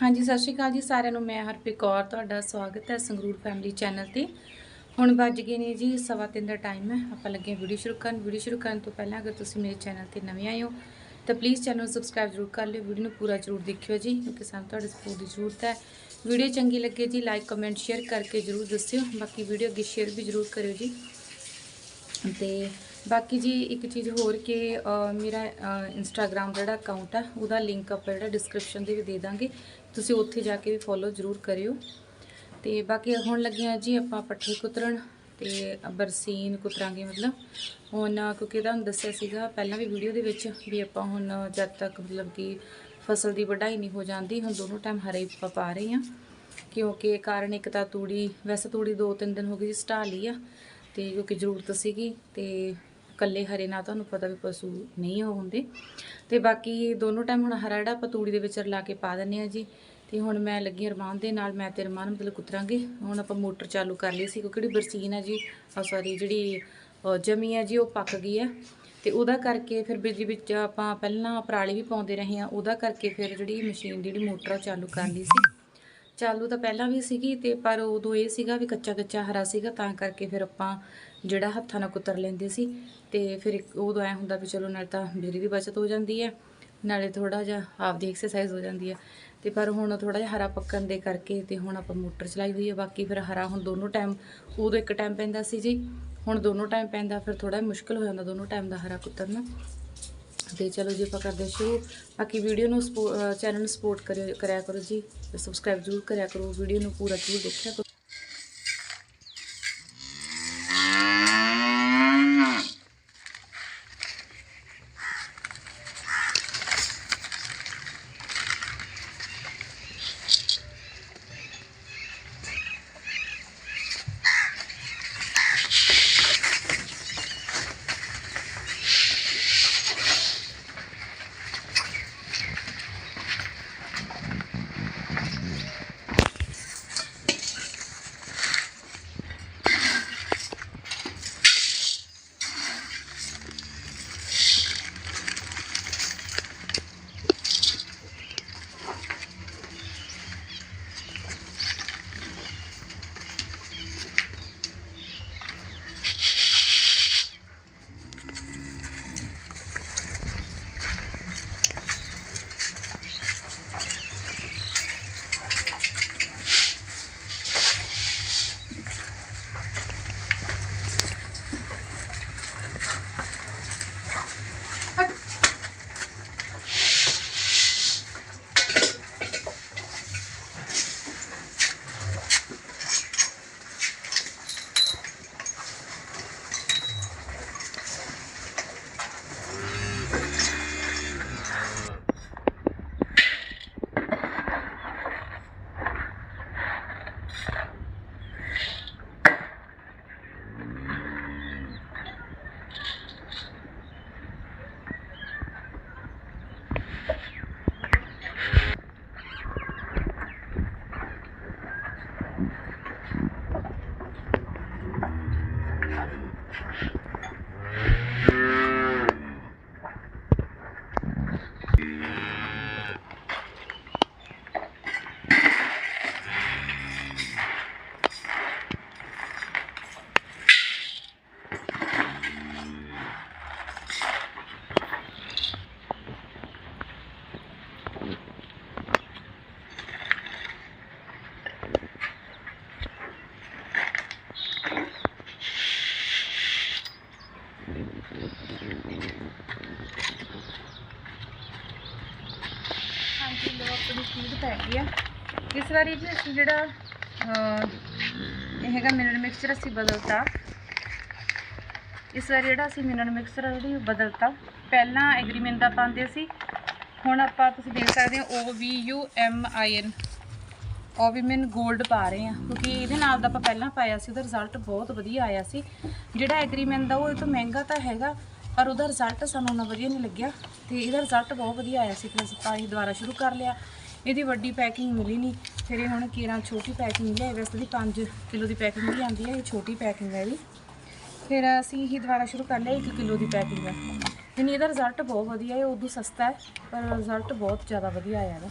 ਹਾਂਜੀ, ਸਤਿ ਸ਼੍ਰੀ ਅਕਾਲ ਜੀ ਸਾਰਿਆਂ ਨੂੰ। ਮੈਂ ਹਰਪ੍ਰੀਤ ਕੌਰ, ਤੁਹਾਡਾ ਸਵਾਗਤ ਹੈ ਸੰਗਰੂਰ ਫੈਮਿਲੀ ਚੈਨਲ ਤੇ। ਹੁਣ ਵੱਜ ਗਏ ਨੇ ਜੀ ਸਵਾ ਤਿੰਨ ਦਾ ਟਾਈਮ ਹੈ। ਆਪਾਂ ਲੱਗੇ ਹਾਂ ਵੀਡੀਓ ਸ਼ੁਰੂ ਕਰਨ। ਵੀਡੀਓ ਸ਼ੁਰੂ ਕਰਨ ਤੋਂ ਪਹਿਲਾਂ ਅਗਰ ਤੁਸੀਂ ਮੇਰੇ ਚੈਨਲ ਤੇ ਨਵੇਂ ਆਏ ਹੋ, ਤਾਂ ਪਲੀਜ਼ ਚੈਨਲ ਨੂੰ ਸਬਸਕ੍ਰਾਈਬ ਜ਼ਰੂਰ ਕਰ ਲਿਓ। ਵੀਡੀਓ ਨੂੰ ਪੂਰਾ ਜ਼ਰੂਰ ਦੇਖਿਓ ਜੀ, ਕਿਉਂਕਿ ਸਾਨੂੰ ਤੁਹਾਡੇ ਸਪੋਰਟ ਦੀ ਜ਼ਰੂਰਤ ਹੈ। ਵੀਡੀਓ ਚੰਗੀ ਲੱਗੇ ਜੀ ਲਾਈਕ ਕਮੈਂਟ ਸ਼ੇਅਰ ਕਰਕੇ ਜ਼ਰੂਰ ਦੱਸਿਓ। ਬਾਕੀ ਵੀਡੀਓ ਅੱਗੇ ਸ਼ੇਅਰ ਵੀ ਜ਼ਰੂਰ ਕਰਿਓ ਜੀ। ਤੇ ਬਾਕੀ ਜੀ ਇੱਕ ਚੀਜ਼ ਹੋਰ ਕਿ ਮੇਰਾ ਇੰਸਟਾਗ੍ਰam ਜਿਹੜਾ ਅਕਾਊਂਟ ਹੈ ਉਹਦਾ ਲਿੰਕ ਆਪਾਂ ਜਿਹੜਾ ਡਿਸਕ੍ਰਿਪਸ਼ਨ ਦੇ ਵੀ ਦੇ ਦਾਂਗੇ। ਤੁਸੀਂ ਉੱਥੇ ਜਾ ਕੇ ਵੀ ਫੋਲੋ ਜ਼ਰੂਰ ਕਰਿਓ। ਤੇ ਬਾਕੀ ਹੁਣ ਲੱਗੀਆਂ ਜੀ ਆਪਾਂ ਪੱਠੇ ਕੁਤਰਨ ਤੇ ਬਰਸੀਨ ਕੁਤਰਾਂਗੇ ਮਤਲਬ। ਹੁਣ, ਕਿਉਂਕਿ ਤੁਹਾਨੂੰ ਦੱਸਿਆ ਸੀਗਾ ਪਹਿਲਾਂ ਵੀ ਵੀਡੀਓ ਦੇ ਵਿੱਚ ਵੀ ਆਪਾਂ ਹੁਣ ਜਦ ਤੱਕ ਮਤਲਬ ਕਿ ਫਸਲ ਦੀ ਵਢਾਈ ਨਹੀਂ ਹੋ ਜਾਂਦੀ, ਹੁਣ ਦੋਨੋਂ ਟਾਈਮ ਹਰੇ ਆਪਾਂ ਪਾ ਰਹੇ ਹਾਂ। ਕਿਉਂਕਿ ਕਾਰਨ ਇੱਕ ਤਾਂ ਤੂੜੀ, ਵੈਸੇ ਤੂੜੀ ਦੋ ਤਿੰਨ ਦਿਨ ਹੋ ਗਈ ਜੀ ਸਟਾ ਲਈ ਆ, ਤੇ ਕਿਉਂਕਿ ਜ਼ਰੂਰਤ ਸੀਗੀ, ਤੇ ਕੱਲੇ ਹਰੇ ਨਾਲ ਤੁਹਾਨੂੰ ਪਤਾ ਵੀ ਪਸ਼ੂ ਨਹੀਂ ਉਹ ਹੁੰਦੇ। ਤੇ ਬਾਕੀ ਦੋਨੋਂ ਟਾਈਮ ਹੁਣ ਹਰਾ ਜਿਹੜਾ ਆਪਾਂ ਤੂੜੀ ਦੇ ਵਿੱਚ ਰਲਾ ਕੇ ਪਾ ਦਿੰਨੇ ਆ ਜੀ। ਤੇ ਹੁਣ ਮੈਂ ਲੱਗੀ ਰਮਾਨ ਦੇ ਨਾਲ, ਮੈਂ ਤੇ ਰਮਾਨ ਮਤਲਬ ਕੁਤਰਾਂਗੇ। ਹੁਣ ਆਪਾਂ ਮੋਟਰ ਚਾਲੂ ਕਰ ਲਈ ਸੀ ਕਿਉਂਕਿ ਜਿਹੜੀ ਬਰਸੀਨ ਹੈ ਜੀ ਆ ਸੌਰੀ ਜਿਹੜੀ ਜਮੀ ਹੈ ਜੀ, ਉਹ ਪੱਕ ਗਈ ਹੈ ਤੇ ਉਹਦਾ ਕਰਕੇ ਫਿਰ ਬਿਜਲੀ ਵਿੱਚ ਆਪਾਂ ਪਹਿਲਾਂ ਪਰਾਲੀ ਵੀ ਪਾਉਂਦੇ ਰਹੇ ਆ ਉਹਦਾ ਕਰਕੇ ਫਿਰ ਜਿਹੜੀ ਮਸ਼ੀਨ ਜਿਹੜੀ ਮੋਟਰ ਆ ਉਹ ਚਾਲੂ ਕਰ ਲਈ ਸੀ। ਚਾਲੂ ਤਾਂ ਪਹਿਲਾਂ ਵੀ ਸੀਗੀ ਤੇ ਪਰ ਉਦੋਂ ਇਹ ਸੀਗਾ ਵੀ ਕੱਚਾ ਕੱਚਾ ਹਰਾ ਸੀਗਾ, ਤਾਂ ਕਰਕੇ ਫਿਰ ਆਪਾਂ ਜਿਹੜਾ ਹੱਥਾਂ ਨਾਲ ਕੁਤਰ ਲੈਂਦੇ ਸੀ ਤੇ ਫਿਰ ਇੱਕ ਉਦੋਂ ਐ ਹੁੰਦਾ ਵੀ ਚਲੋ ਨਾਲ ਤਾਂ ਬਿਜਲੀ ਦੀ ਬਚਤ ਹੋ ਜਾਂਦੀ ਹੈ, ਨਾਲੇ ਥੋੜਾ ਜਿਹਾ ਆਪਦੀ ਐਕਸਰਸਾਈਜ਼ ਹੋ ਜਾਂਦੀ ਹੈ। ਤੇ ਪਰ ਹੁਣ ਥੋੜਾ ਜਿਹਾ ਹਰਾ ਪੱਕਣ ਦੇ ਕਰਕੇ ਤੇ ਹੁਣ ਆਪਾਂ ਮੋਟਰ ਚਲਾਈ ਹੋਈ ਹੈ, ਬਾਕੀ ਫਿਰ ਹਰਾ ਹੁਣ ਦੋਨੋਂ ਟਾਈਮ ਉਦੋਂ ਇੱਕ ਟਾਈਮ ਪੈਂਦਾ ਸੀ ਜੀ, ਹੁਣ ਦੋਨੋਂ ਟਾਈਮ ਪੈਂਦਾ, ਫਿਰ ਥੋੜਾ ਮੁਸ਼ਕਲ ਹੋ ਜਾਂਦਾ ਦੋਨੋਂ ਟਾਈਮ ਦਾ ਹਰਾ ਕੁਤਰਨਾ ਤੇ ਚਲੋ ਜੀ ਆਪਾਂ ਕਰਦੇ ਸ਼ੁਰੂ, ਬਾਕੀ ਵੀਡੀਓ ਨੂੰ ਚੈਨਲ ਨੂੰ ਸਪੋਰਟ ਕਰਿਓ ਕਰਿਆ ਕਰੋ ਜੀ ਸਬਸਕ੍ਰਾਈਬ ਜ਼ਰੂਰ ਕਰਿਆ ਕਰੋ ਵੀਡੀਓ ਨੂੰ ਪੂਰਾ ਜ਼ਰੂਰ ਦੇਖਿਆ ਕਰੋ। ਵਾਰੀ ਜੀ ਅਸੀਂ ਜਿਹੜਾ ਇਹ ਹੈਗਾ ਮਿਨਰਲ ਮਿਕਸਚਰ ਅਸੀਂ ਬਦਲਤਾ। ਇਸ ਵਾਰੀ ਜਿਹੜਾ ਅਸੀਂ ਮਿਨਰਲ ਮਿਕਸਚਰ ਆ ਜਿਹੜੀ ਬਦਲਤਾ। ਪਹਿਲਾਂ ਐਗਰੀਮੈਂਟ ਦਾ ਪਾਉਂਦੇ ਸੀ, ਹੁਣ ਆਪਾਂ ਤੁਸੀਂ ਦੇਖ ਸਕਦੇ ਹੋ O V U M I N ਓਵੀਮਨ 골ਡ ਪਾ ਰਹੇ ਆ ਕਿਉਂਕਿ ਇਹਦੇ ਨਾਲ ਦਾ ਆਪਾਂ ਪਹਿਲਾਂ ਪਾਇਆ ਸੀ, ਉਹਦਾ ਰਿਜ਼ਲਟ ਬਹੁਤ ਵਧੀਆ ਆਇਆ ਸੀ। ਜਿਹੜਾ ਐਗਰੀਮੈਂਟ ਦਾ ਉਹ, ਇਹ ਤੋਂ ਮਹਿੰਗਾ ਤਾਂ ਹੈਗਾ, ਪਰ ਉਹਦਾ ਰਿਜ਼ਲਟ ਸਾਨੂੰ ਉਹਨਾਂ ਵਧੀਆ ਨਹੀਂ ਲੱਗਿਆ। ਤੇ ਇਹਦਾ ਰਿਜ਼ਲਟ ਬਹੁਤ ਵਧੀਆ ਆਇਆ ਸੀ, ਫਿਰ ਅਸੀਂ ਤਾਂ ਇਹ ਦੁਬਾਰਾ ਸ਼ੁਰੂ ਕਰ ਲਿਆ। ਇਹਦੀ ਵੱਡੀ ਪੈਕਿੰਗ ਮਿਲੀ ਨਹੀਂ। ਫਿਰ ਇਹ ਹੁਣ ਕੀਰਾਂ ਛੋਟੀ ਪੈਕਿੰਗ ਲਿਆਏ ਵੈਸੇ ਦੀ 5 ਕਿਲੋ ਦੀ ਪੈਕਿੰਗ ਵੀ ਆਉਂਦੀ ਹੈ, ਇਹ ਛੋਟੀ ਪੈਕਿੰਗ ਹੈ ਇਹਦੀ। ਫਿਰ ਅਸੀਂ ਇਹ ਦੁਬਾਰਾ ਸ਼ੁਰੂ ਕਰ ਲਿਆ 1 ਕਿਲੋ ਦੀ ਪੈਕਿੰਗ ਹੈ। ਯਾਨੀ ਇਹਦਾ ਰਿਜ਼ਲਟ ਬਹੁਤ ਵਧੀਆ ਹੈ ਉਦੋਂ ਸਸਤਾ ਹੈ, ਪਰ ਰਿਜ਼ਲਟ ਬਹੁਤ ਜ਼ਿਆਦਾ ਵਧੀਆ ਆਇਆ ਇਹਦਾ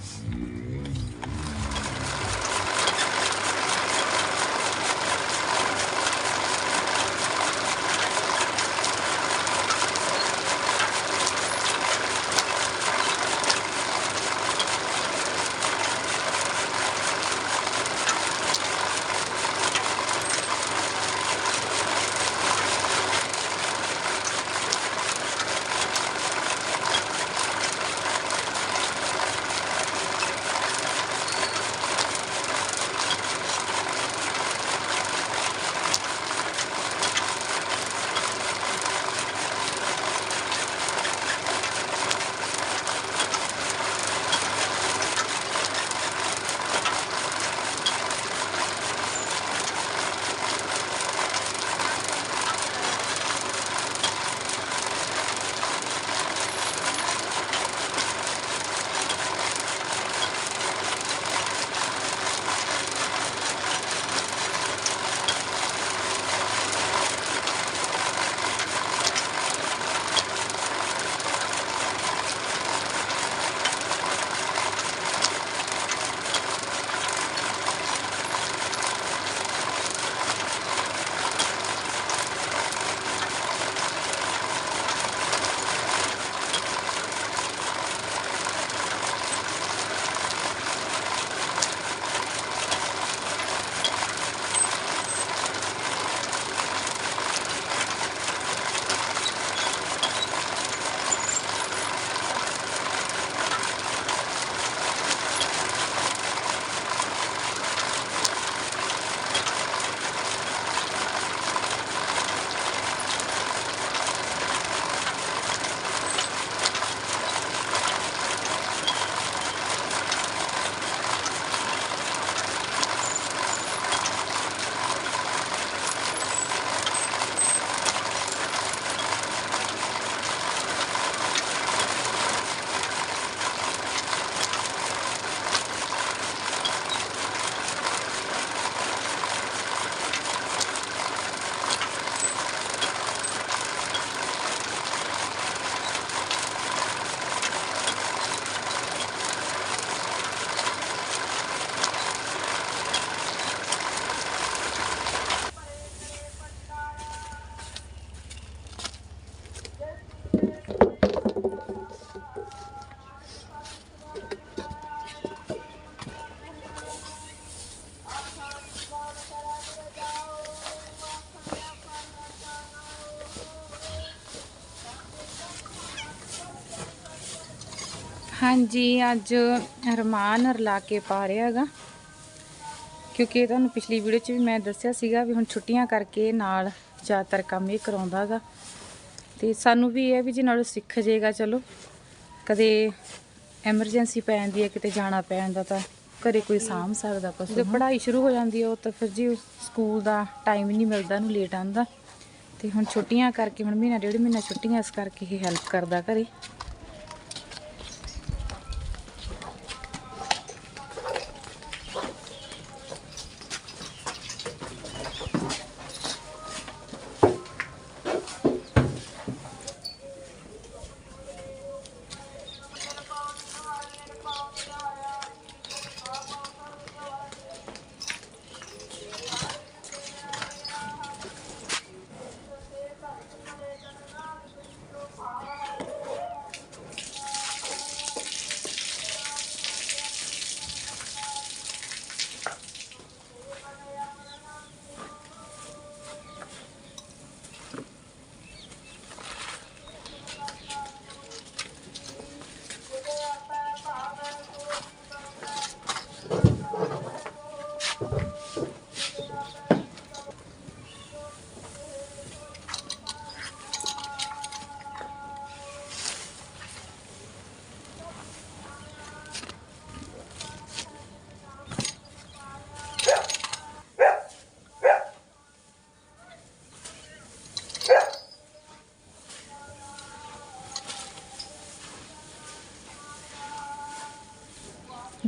ਹਾਂਜੀ, ਅੱਜ ਰਮਾਨ ਰਲਾ ਕੇ ਪਾ ਰਿਹਾ ਹੈਗਾ। ਕਿਉਂਕਿ ਤੁਹਾਨੂੰ ਪਿਛਲੀ ਵੀਡੀਓ 'ਚ ਵੀ ਮੈਂ ਦੱਸਿਆ ਸੀਗਾ ਵੀ ਹੁਣ ਛੁੱਟੀਆਂ ਕਰਕੇ ਨਾਲ ਜ਼ਿਆਦਾਤਰ ਕੰਮ ਇਹ ਕਰਾਉਂਦਾ ਹੈਗਾ। ਤੇ ਸਾਨੂੰ ਵੀ ਇਹ ਹੈ ਵੀ ਜੇ ਨਾਲੋਂ ਸਿੱਖ ਜਾਏਗਾ ਚਲੋ। ਕਦੇ ਐਮਰਜੈਂਸੀ ਪੈ ਜਾਂਦੀ ਹੈ, ਕਿਤੇ ਜਾਣਾ ਪੈ ਜਾਂਦਾ ਤਾਂ ਘਰੇ ਕੋਈ ਸਾਂਭ ਸਕਦਾ ਪਸ਼ੂ ਜਦੋਂ ਪੜ੍ਹਾਈ ਸ਼ੁਰੂ ਹੋ ਜਾਂਦੀ ਹੈ, ਉਹ ਤਾਂ ਫਿਰ ਜੀ ਸਕੂਲ ਦਾ ਟਾਈਮ ਨਹੀਂ ਮਿਲਦਾ, ਉਹਨੂੰ ਲੇਟ ਆਉਂਦਾ। ਤੇ ਹੁਣ ਛੁੱਟੀਆਂ ਕਰਕੇ, ਹੁਣ ਮਹੀਨਾ, ਡੇਢ ਮਹੀਨਾ ਛੁੱਟੀਆਂ, ਇਸ ਕਰਕੇ ਇਹ ਹੈਲਪ ਕਰਦਾ ਘਰੇ।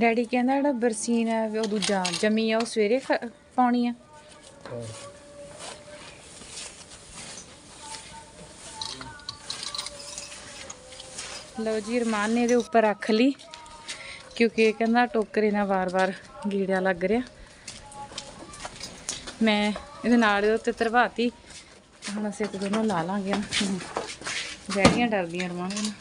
ਡੈਡੀ ਕਹਿੰਦਾ ਜਿਹੜਾ ਬਰਸੀਨ ਹੈ ਉਹ ਦੂਜਾ ਜਮੀ ਆ, ਉਹ ਸਵੇਰੇ ਪਾਉਣੀ ਆ। ਲਓ ਜੀ, ਰਮਾਨ ਨੇ ਇਹਦੇ ਉੱਪਰ ਰੱਖ ਲਈ, ਕਿਉਂਕਿ ਕਹਿੰਦਾ ਟੋਕਰੇ ਨਾਲ ਵਾਰ-ਵਾਰ ਗੀੜਿਆ ਲੱਗ ਰਿਹਾ। ਮੈਂ ਇਹਦੇ ਨਾਲ ਇਹਦੇ ਉੱਤੇ ਧਰਵਾਤੀ ਹੁਣ ਅਸੀਂ ਇੱਕ ਦੋਨੋਂ ਲਾ ਲਾਂਗੇ ਨਾ। ਡੈਡੀਆਂ ਡਰਦੀਆਂ ਰਮਾਨ ਨੂੰ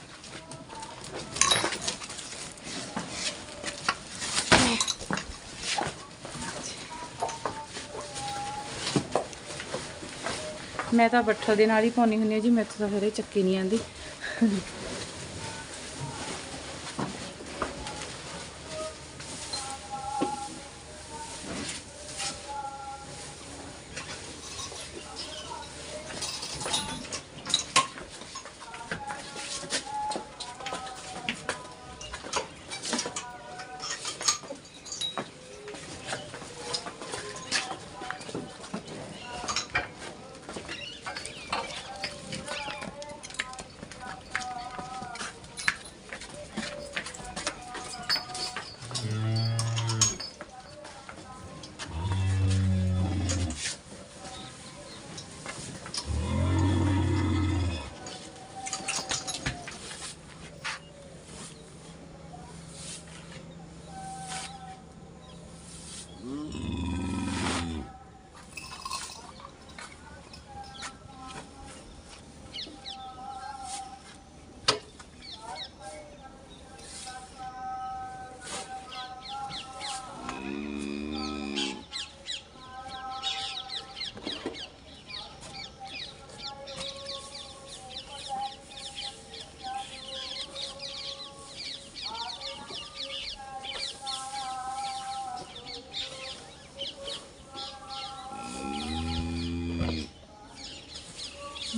ਮੈਂ ਤਾਂ ਬੱਠਲ ਦੇ ਨਾਲ ਹੀ ਪਾਉਣੀ ਹੁੰਦੀ ਹਾਂ ਜੀ ਮੇਰੇ ਤੋਂ ਤਾਂ ਫਿਰ ਇਹ ਚੱਕੀ ਨਹੀਂ ਆਂਦੀ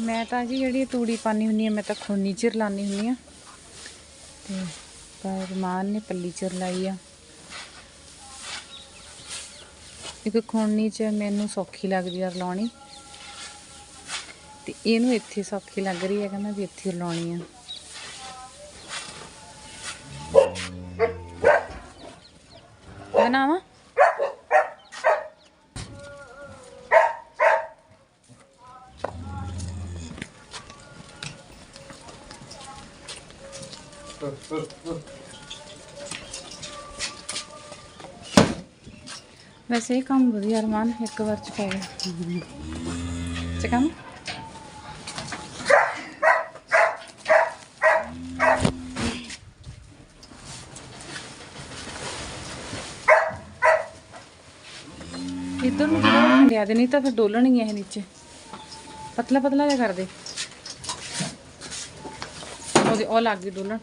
ਮੈਂ ਤਾਂ ਜੀ ਜਿਹੜੀ ਤੂੜੀ ਪਾਣੀ ਹੁੰਦੀ ਆ ਮੈਂ ਤਾਂ ਖੋਨੀ ਚਿਰ ਲਾਣੀ ਹੁੰਦੀ ਆ ਤੇ ਪਰ ਮਾਨ ਨੇ ਪੱਲੀ ਚਿਰ ਲਾਈ ਆ। ਇੱਕ ਖੋਨੀ ਚ ਮੈਨੂੰ ਸੌਖੀ ਲੱਗਦੀ ਆ ਲਾਉਣੀ ਤੇ ਇਹਨੂੰ ਇੱਥੇ ਸੌਖੀ ਲੱਗ ਰਹੀ ਹੈ ਕਹਿੰਦਾ ਵੀ ਇੱਥੇ ਲਾਉਣੀ ਆ। ਬਣਾਵਾ ਵੈਸੇ ਇਹ ਕੰਮ ਵਧੀਆ ਅਰਮਾਨ, ਇੱਕ ਵਾਰ ਚ ਪੈ ਗਿਆ। ਚਕਮ ਇਧਰ ਨੂੰ ਲਿਆ ਦੇ, ਨਹੀਂ ਤਾਂ ਫਿਰ ਡੋਲਣਗੀਆਂ ਇਹ ਨੀਚੇ। ਪਤਲਾ ਪਤਲਾ ਜਿਹਾ ਕਰ ਦੇ। ਉਹਦੇ, ਉਹ ਲੱਗ ਗਈ ਡੋਲਣ।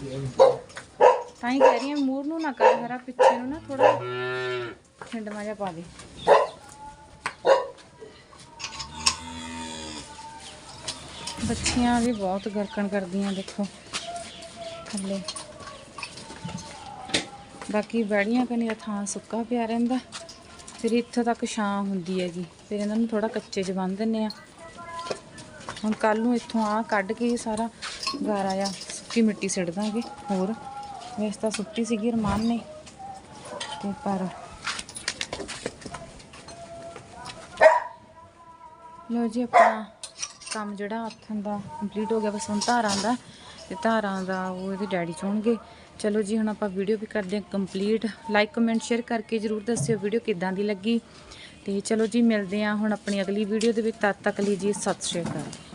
ਤਾਂ ਹੀ ਕਹਿ ਰਹੀ ਹਾਂ ਮੂਰ ਨੂੰ ਨਾ ਕਰ ਹਰਾ ਪਿੱਛੇ ਨੂੰ ਨਾ ਥੋੜਾ ਖੰਡਮਾ ਜਿਹਾ ਪਾ ਦੇ। ਬੱਚੀਆਂ ਵੀ ਬਹੁਤ ਗਰਕਣ ਕਰਦੀਆਂ, ਦੇਖੋ, ਥੱਲੇ। ਬਾਕੀ ਬੈੜੀਆਂ ਕਨੀ ਥਾਂ ਸੁੱਕਾ ਪਿਆ ਰਹਿੰਦਾ, ਫਿਰ ਇੱਥੋਂ ਤੱਕ ਛਾਂ ਹੁੰਦੀ ਹੈਗੀ। ਫਿਰ ਇਹਨਾਂ ਨੂੰ ਥੋੜਾ ਕੱਚੇ 'ਚ ਬੰਨ ਦਿੰਨੇ ਆ ਹੁਣ ਕੱਲ ਨੂੰ ਇੱਥੋਂ ਆ ਕੱਢ ਕੇ ਸਾਰਾ ਗਾਰਾ ਆ ਸੁੱਕੀ ਮਿੱਟੀ ਸਿੱਟ ਦਾਂਗੇ ਹੋਰ। ਵੈਸੇ ਤਾਂ ਸੁੱਟੀ ਸੀਗੀ, ਰਮਾਨ ਨੇ। ਤੇ ਪਰ ਲੋ ਜੀ, ਆਪਣਾ ਕੰਮ ਜਿਹੜਾ ਹੱਥਾਂ ਦਾ ਕੰਪਲੀਟ ਹੋ ਗਿਆ, ਬਸ ਹੁਣ ਧਾਰਾਂ ਦਾ। ਤੇ ਧਾਰਾਂ ਦਾ ਉਹ ਇਹਦੇ ਡੈਡੀ ਚੋਣਗੇ। ਚਲੋ ਜੀ, ਹੁਣ ਆਪਾਂ ਵੀਡੀਓ ਵੀ ਕਰਦੇ ਹਾਂ ਕੰਪਲੀਟ। ਲਾਈਕ ਕਮੈਂਟ ਸ਼ੇਅਰ ਕਰਕੇ ਜਰੂਰ ਦੱਸਿਓ ਵੀਡੀਓ ਕਿੱਦਾਂ ਦੀ ਲੱਗੀ। ਤੇ ਚਲੋ ਜੀ, ਮਿਲਦੇ ਹਾਂ ਹੁਣ ਆਪਣੀ ਅਗਲੀ ਵੀਡੀਓ ਦੇ ਵਿੱਚ। ਤਦ ਤੱਕ ਲਈ ਜੀ, ਸਤਿ ਸ਼੍ਰੀ ਅਕਾਲ।